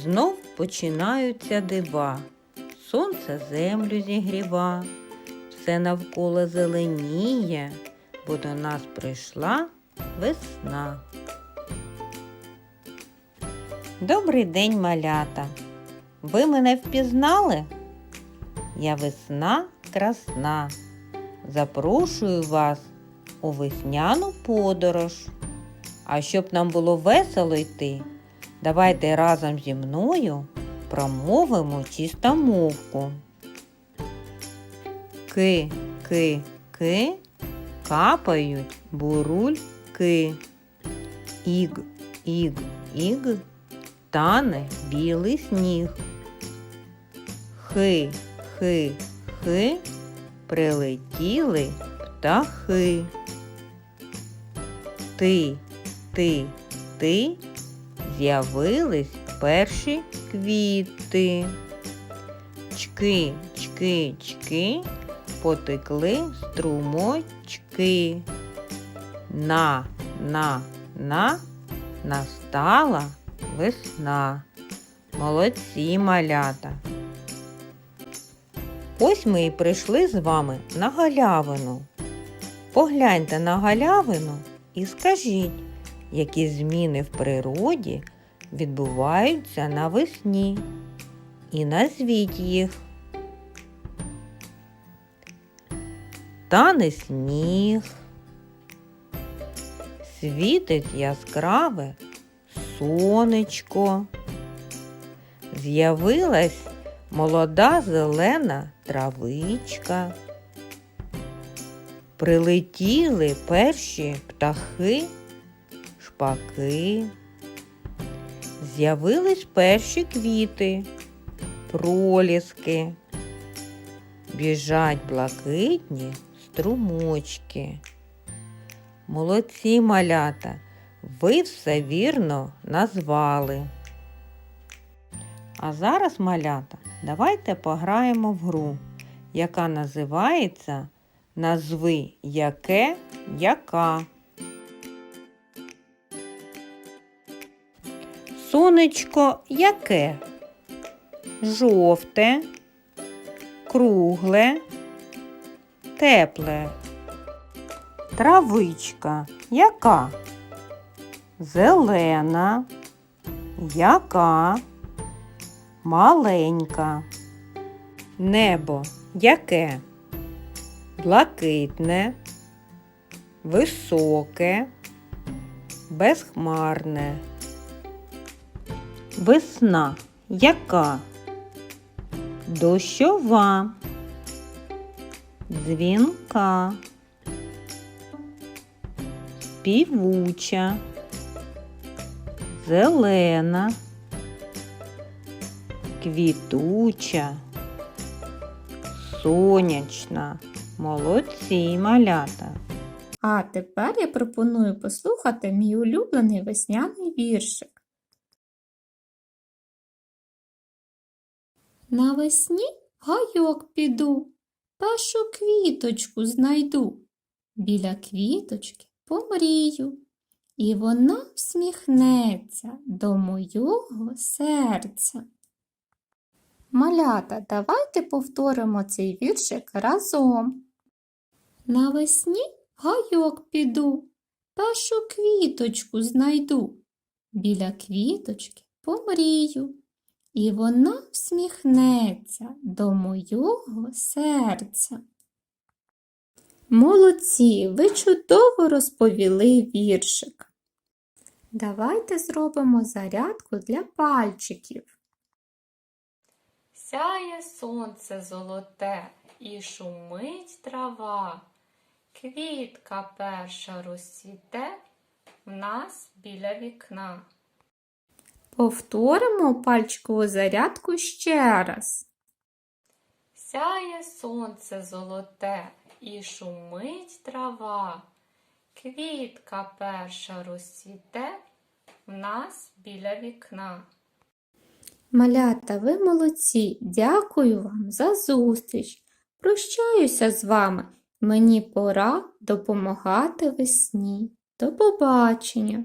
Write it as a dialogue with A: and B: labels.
A: Знов починаються дива, сонце землю зігріва, все навколо зеленіє, бо до нас прийшла весна. Добрий день, малята. Ви мене впізнали? Я весна красна. Запрошую вас у весняну подорож. А щоб нам було весело йти, давайте разом зі мною промовимо чистомовку. Ки, ки, ки, капають бурульки. Іг, іг, іг, тане білий сніг. Хи, хи, хи, прилетіли птахи. Ти, ти, ти, з'явились перші квіти. Чки, чки, чки, потекли струмочки. На, на, на, настала весна. Молодці малята. Ось ми і прийшли з вами на галявину. Погляньте на галявину і скажіть, які зміни в природі відбуваються навесні. І назвіть їх. Тане сніг, світить яскраве сонечко, з'явилась молода зелена травичка. Прилетіли перші птахи, шпаки. З'явились перші квіти, проліски. Біжать блакитні струмочки. Молодці малята, ви все вірно назвали. А зараз, малята, давайте пограємо в гру, яка називається Назви яке яка. Сонечко яке? Жовте, кругле, тепле. Травичка яка? Зелена, яка? Маленька. Небо яке? Блакитне, високе, безхмарне. Весна яка? Дощова, дзвінка, співуча, зелена, квітуча, сонячна. Молодці малята.
B: А тепер я пропоную послухати мій улюблений весняний віршик. Навесні гайок піду, першу квіточку знайду. Біля квіточки помрію, і вона всміхнеться до мого серця. Малята, давайте повторимо цей віршик разом. Навесні гайок піду, першу квіточку знайду. Біля квіточки помрію, і вона всміхнеться до мого серця. Молодці, ви чудово розповіли віршик. Давайте зробимо зарядку для пальчиків.
C: Сяє сонце золоте і шумить трава. Квітка перша розцвіте в нас біля вікна.
B: Повторимо пальчикову зарядку ще раз.
C: Сяє сонце золоте і шумить трава. Квітка перша розцвіте в нас біля вікна.
B: Малята, ви молодці. Дякую вам за зустріч. Прощаюся з вами. Мені пора допомагати весні. До побачення!